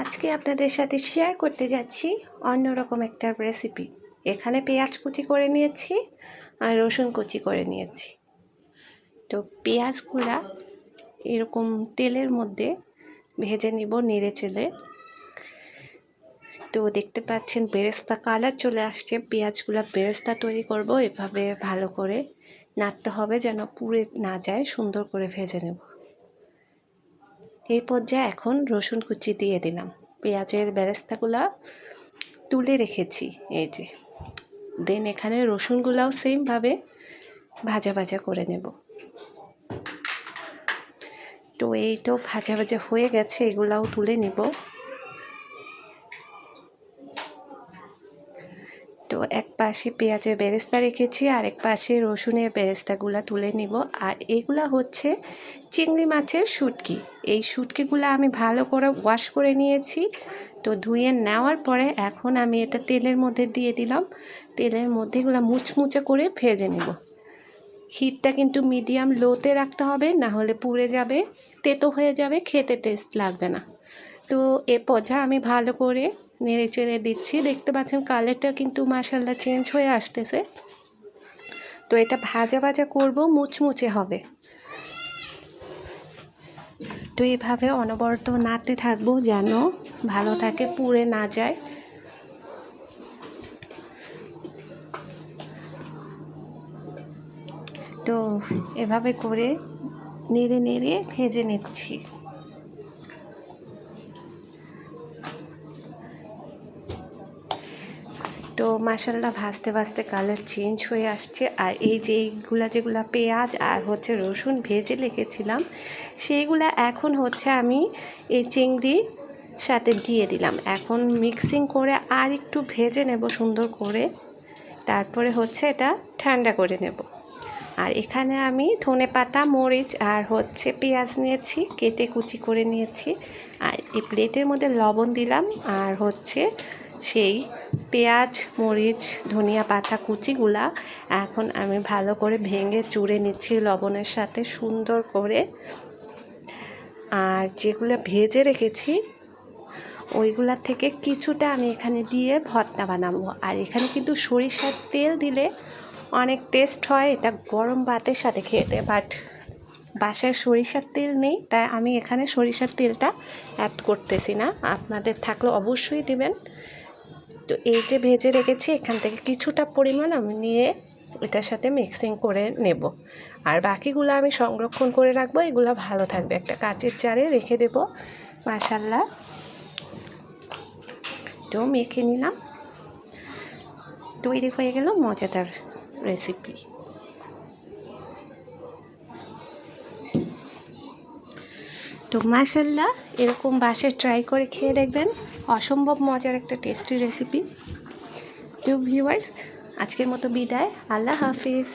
আজকে আপনাদের সাথে শেয়ার করতে যাচ্ছি অন্যরকম একটা রেসিপি এখানে পেঁয়াজ কুচি করে নিয়েছি আর রসুন কুচি করে নিয়েছি। তো পেঁয়াজগুলা এরকম তেলের মধ্যে ভেজে নিব নেড়ে চেলে তো দেখতে পাচ্ছেন বেরেস্তা কালার চলে আসছে। পেঁয়াজগুলো বেরেস্তা তৈরি করব। এভাবে ভালো করে নাড়তে হবে যেন পুড়ে না যায়। সুন্দর করে ভেজে নেব। এই পর্যায়ে এখন রসুন কুচি দিয়ে দিলাম। পেঁয়াজের বেরেস্তাগুলা তুলে রেখেছি, এই যে। দেন এখানে রসুনগুলাও সেমভাবে ভাজা ভাজা করে নেব। তো এই তো ভাজা ভাজা হয়ে গেছে, এগুলাও তুলে নিব। তো এক পাশে পেঁয়াজের বেরেস্তা রেখেছি, আর এক পাশে রসুনের বেরেস্তাগুলো তুলে নিব। আর এগুলা হচ্ছে চিংড়ি মাছের শুটকি। এই শুটকিগুলো আমি ভালো করে ওয়াশ করে নিয়েছি। তো ধুয়ে নেওয়ার পরে এখন আমি এটা তেলের মধ্যে দিয়ে দিলাম। তেলের মধ্যে এগুলো মুচমুচে করে ভেজে নেব। হিটটা কিন্তু মিডিয়াম লোতে রাখতে হবে, না হলে পুড়ে যাবে, তেতো হয়ে যাবে, খেতে টেস্ট লাগবে না। তো এ পর্যায়ে আমি ভালো করে নেড়ে চেড়ে দিচ্ছি। দেখতে পাচ্ছেন কালারটা কিন্তু মাসাল্লা চেঞ্জ হয়ে আসতেছে। তো এটা ভাজা ভাজা করব, মুচমুচে হবে। তো এইভাবে অনবরত নাড়তে থাকব যেন ভালো থাকে, পুড়ে না যায়। তো এভাবে করে নেড়ে নেড়ে ভেজে নিচ্ছি। তো মাসাল্লাহ ভাজতে ভাজতে কালার চেঞ্জ হয়ে আসছে। আর এই যে এইগুলা যেগুলা পেঁয়াজ আর হচ্ছে রসুন ভেজে রেখেছিলাম, সেইগুলা এখন হচ্ছে আমি এই চিংড়ি সাথে দিয়ে দিলাম। এখন মিক্সিং করে আর একটু ভেজে নেব সুন্দর করে। তারপরে হচ্ছে এটা ঠান্ডা করে নেব। আর এখানে আমি ধনে পাতা, মরিচ আর হচ্ছে পেঁয়াজ নিয়েছি, কেটে কুচি করে নিয়েছি। আর এই প্লেটের মধ্যে লবণ দিলাম আর হচ্ছে সেই পেঁয়াজ, মরিচ, ধনিয়া পাতা, কুচিগুলা এখন আমি ভালো করে ভেঙে চুড়ে নিচ্ছি লবণের সাথে সুন্দর করে। আর যেগুলো ভেজে রেখেছি, ওইগুলা থেকে কিছুটা আমি এখানে দিয়ে ভর্তা বানাবো। আর এখানে কিন্তু সরিষার তেল দিলে অনেক টেস্ট হয়, এটা গরম ভাতের সাথে খেতে। বাট বাসায় সরিষার তেল নেই, তাই আমি এখানে সরিষার তেলটা অ্যাড করতেছি না। আপনাদের থাকলে অবশ্যই দেবেন। তো এই যে ভেজে রেখেছি, এখান থেকে কিছুটা পরিমাণ আমি নিয়ে এটার সাথে মিক্সিং করে নেব। আর বাকিগুলো আমি সংরক্ষণ করে রাখব, এগুলো ভালো থাকবে। একটা কাচের চারে রেখে দেব মাসাল্লা তো মেখে নিলাম। তৈরি হয়ে গেল মজাদার রেসিপি তো মাসাল্লাহ এরকম বাসে ট্রাই করে খেয়ে দেখবেন। অসম্ভব মজার একটা টেস্টি রেসিপি তো ভিউয়ার্স আজকের মতো বিদায়। আল্লাহ হাফিজ।